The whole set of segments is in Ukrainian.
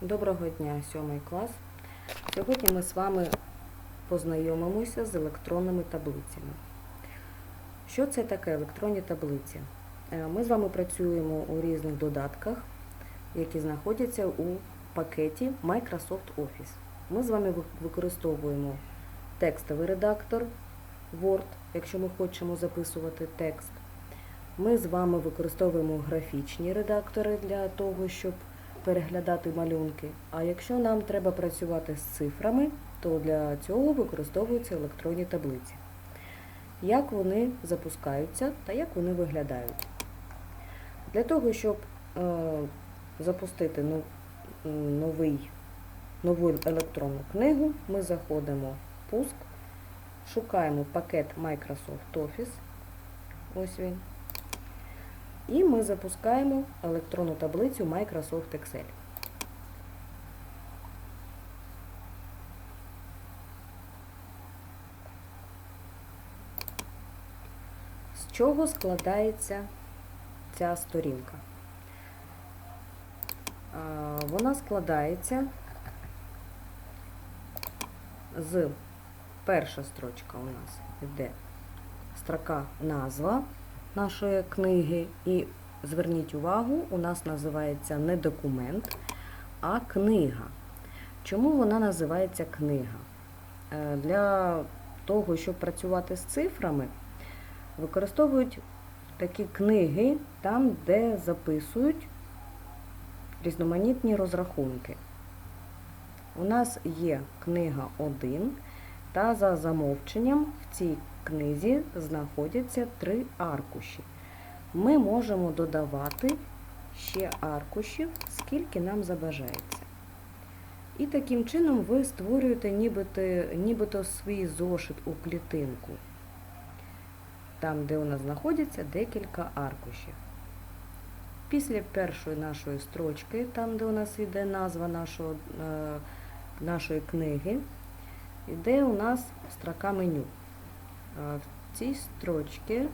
Доброго дня, сьомий клас. Сьогодні ми з вами познайомимося з електронними таблицями. Що це таке електронні таблиці? Е, Ми з вами працюємо у різних додатках, які знаходяться у пакеті Microsoft Office. Ми з вами використовуємо текстовий редактор Word, якщо ми хочемо записувати текст. Ми з вами використовуємо графічні редактори для того, щоб переглядати малюнки. А якщо нам треба працювати з цифрами, то для цього використовуються електронні таблиці. Як вони запускаються та як вони виглядають? Для того, щоб е, запустити ну- новий, нову електронну книгу, ми заходимо в пуск, шукаємо пакет Microsoft Office. Ось він. Запускаємо електронну таблицю Microsoft Excel. З чого складається ця сторінка? Вона складається з перша строчка у нас йде строка назва нашої книги. І зверніть увагу, у нас називається не документ, а книга. Чому вона називається книга? Е, Для того, щоб працювати з цифрами, використовують такі книги там, де записують різноманітні розрахунки. У нас є книга 1, та за замовченням в цій книзі знаходяться три аркуші. Ми можемо додавати ще аркушів, скільки нам забажається. І таким чином ви створюєте нібито, нібито свій зошит у клітинку, там, де у нас знаходяться декілька аркушів. Після першої нашої строчки, там, де у нас йде назва нашого, е, нашої книги, йде у нас строка меню. Е, В цій строчці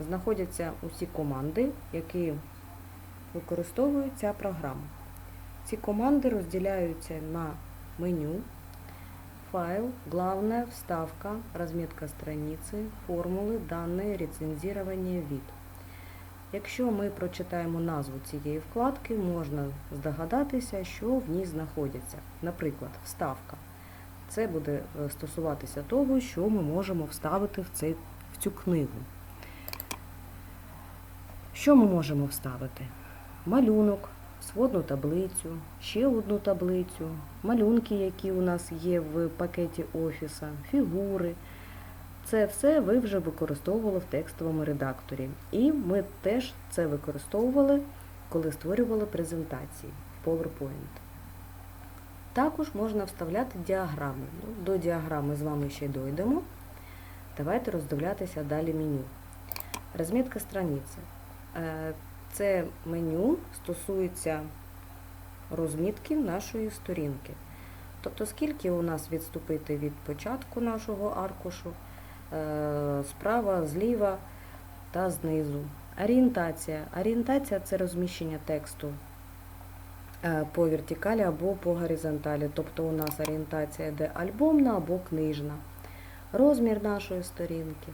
знаходяться усі команди, які використовує ця програма. Ці команди розділяються на меню, файл, главная, вставка, разметка страницы, формули, дані, рецензирование, вид. Якщо ми прочитаємо назву цієї вкладки, можна здогадатися, що в ній знаходяться. Наприклад, вставка. Це буде е, стосуватися того, що ми можемо вставити в цю книгу. Що ми можемо вставити? Малюнок, сводну таблицю, ще одну таблицю, малюнки, які у нас є в пакеті офіса, фігури. Це все ви вже використовували в текстовому редакторі. І ми теж це використовували, коли створювали презентації в PowerPoint. Також можна вставляти діаграми. Ну, До діаграми з вами ще дойдемо. Давайте роздивлятися далі меню. Розмітка страниці. Е, Це меню стосується розмітки нашої сторінки. Тобто, скільки у нас відступити від початку нашого аркушу, е, справа, зліва та знизу. Орієнтація. Орієнтація це розміщення тексту е, по вертикалі або по горизонталі. Тобто у нас орієнтація йде альбомна або книжна, розмір нашої сторінки,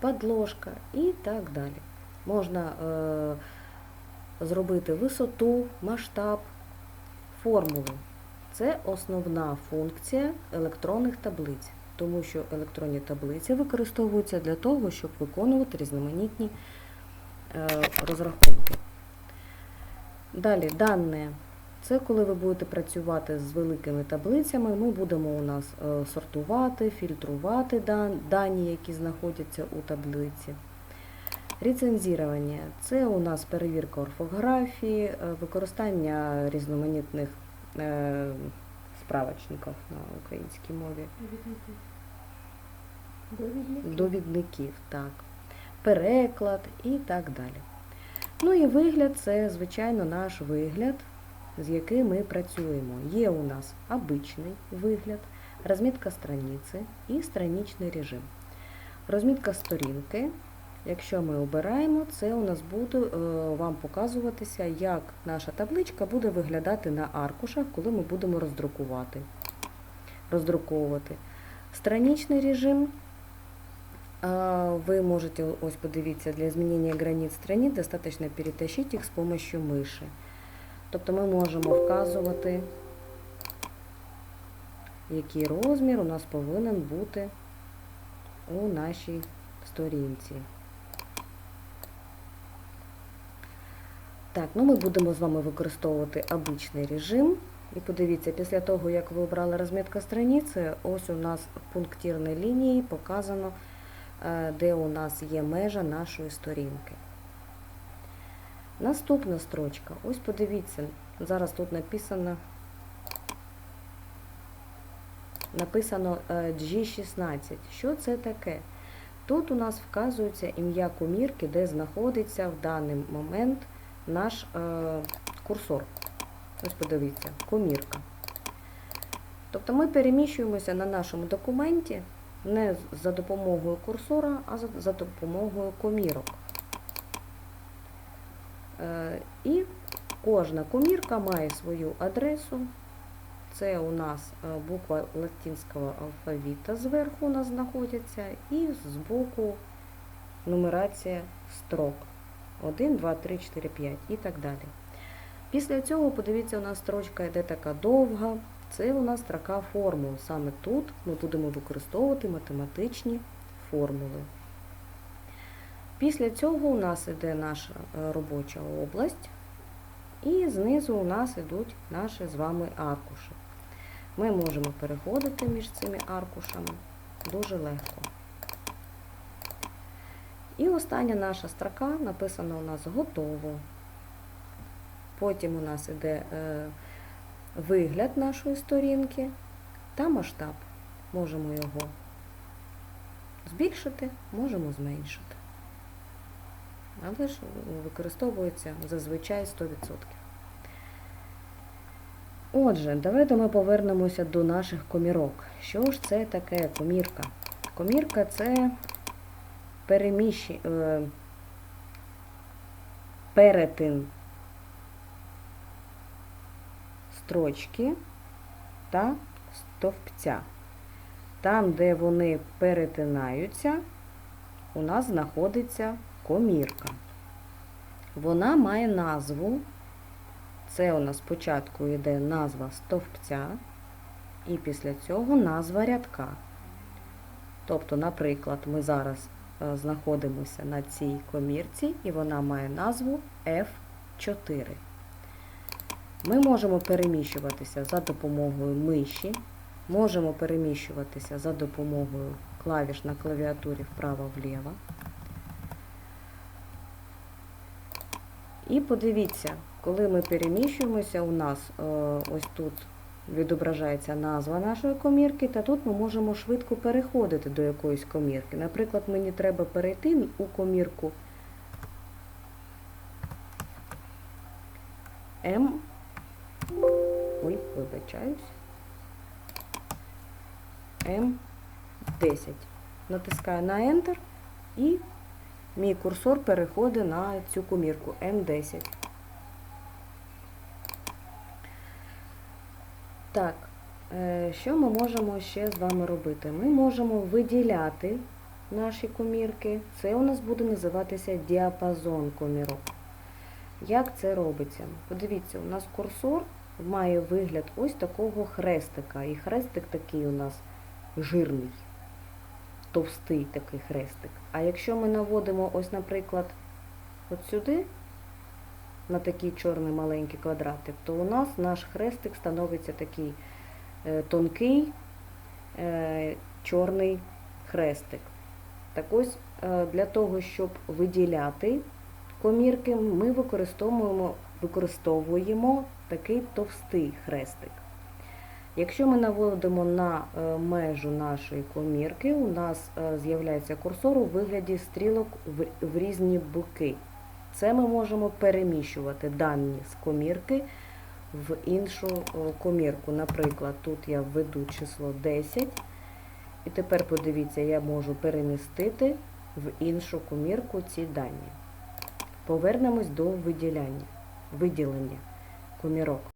подложка і так далі. Можна е, зробити висоту, масштаб, формулу. Це основна функція електронних таблиць, тому що електронні таблиці використовуються для того, щоб виконувати різноманітні е, розрахунки. Далі, дане. Це коли ви будете працювати з великими таблицями, ми будемо у нас е, сортувати, фільтрувати дан- дані, які знаходяться у таблиці. Рецензування це у нас перевірка орфографії, е, використання різноманітних е, справочників на українській мові. Довідників, так. Переклад і так далі. Ну і вигляд це, звичайно, наш вигляд, з яким ми працюємо. Є у нас обичний вигляд, розмітка страниці і страничний режим. Розмітка сторінки Якщо ми обираємо, це у нас буде е, вам показуватися, як наша табличка буде виглядати на аркушах, коли ми будемо роздрукувати. роздруковувати. Страничний режим. а, Вы можете, ось подивіться, для змінення границ страниц достаточно перетащити їх з допомогою миші. Тобто ми можемо вказувати, який розмір у нас повинен бути у нашій сторінці. Так, ну ми будемо з вами використовувати обичний режим. І подивіться, після того, як ви обрали розмітка страниці, ось у нас в пунктирній лінії показано, е, де у нас є межа нашої сторінки. Наступна строчка. Ось подивіться, зараз тут написано написано е, G16. Що це таке? Тут у нас вказується ім'я комірки, де знаходиться в даний момент наш е, курсор. Ось подивіться, комірка. Тобто ми переміщуємося на нашому документі не за допомогою курсора, а за, допомогою комірок. Е, і кожна комірка має свою адресу. Це у нас е, буква латинського алфавіта зверху у нас знаходиться, і збоку нумерація строк. 1, 2, 3, 4, 5 і так далі. Після цього, подивіться, у нас строчка йде така довга. Це у нас строка формул. Саме тут ми будемо використовувати математичні формули. Після цього у нас йде наша е, робоча область, і знизу у нас йдуть наші з вами аркуші. Ми можемо переходити між цими аркушами дуже легко. І остання наша строка написана у нас готово. Потім у нас йде е, вигляд нашої сторінки та масштаб. Можемо його збільшити, можемо зменшити. Але ж використовується зазвичай 100%. Отже, давайте ми повернемося до наших комірок. Що ж це таке комірка? Комірка це переміщення, е, перетин строчки та стовпця. Там, де вони перетинаються, у нас знаходиться комірка. Вона має назву. Це у нас спочатку йде назва стовпця, і після цього назва рядка. Тобто, наприклад, ми зараз знаходимося на цій комірці, і вона має назву F4. Ми можемо переміщуватися за допомогою миші, можемо переміщуватися за допомогою клавіш на клавіатурі вправо-вліво. І подивіться, коли ми переміщуємося, у нас е, ось тут відображається назва нашої комірки, та тут ми можемо швидко переходити до якоїсь комірки. Наприклад, мені треба перейти у комірку М. Ой, вибачаюсь. М10. Натискаю на Enter і мій курсор переходить на цю комірку М10. Так, е, що ми можемо ще з вами робити? Ми можемо виділяти наші комірки. Це у нас буде називатися діапазон комірок. Як це робиться? Подивіться, у нас курсор має вигляд ось такого хрестика. І хрестик такий у нас жирний, товстий такий хрестик. А якщо ми наводимо, ось, наприклад, от сюди, на такий чорний маленький квадратик, то у нас наш хрестик становиться такий е, тонкий е, чорний хрестик. Так ось е, для того, щоб виділяти комірки, ми використовуємо, використовуємо такий товстий хрестик. Якщо ми наводимо на межу нашої комірки, у нас з'являється курсор у вигляді стрілок в різні боки. Це ми можемо переміщувати дані з комірки в іншу е, комірку. Наприклад, тут я введу число 10. І тепер подивіться, я можу перемістити в іншу комірку ці дані. Повернемось до виділяння, виділення комірок.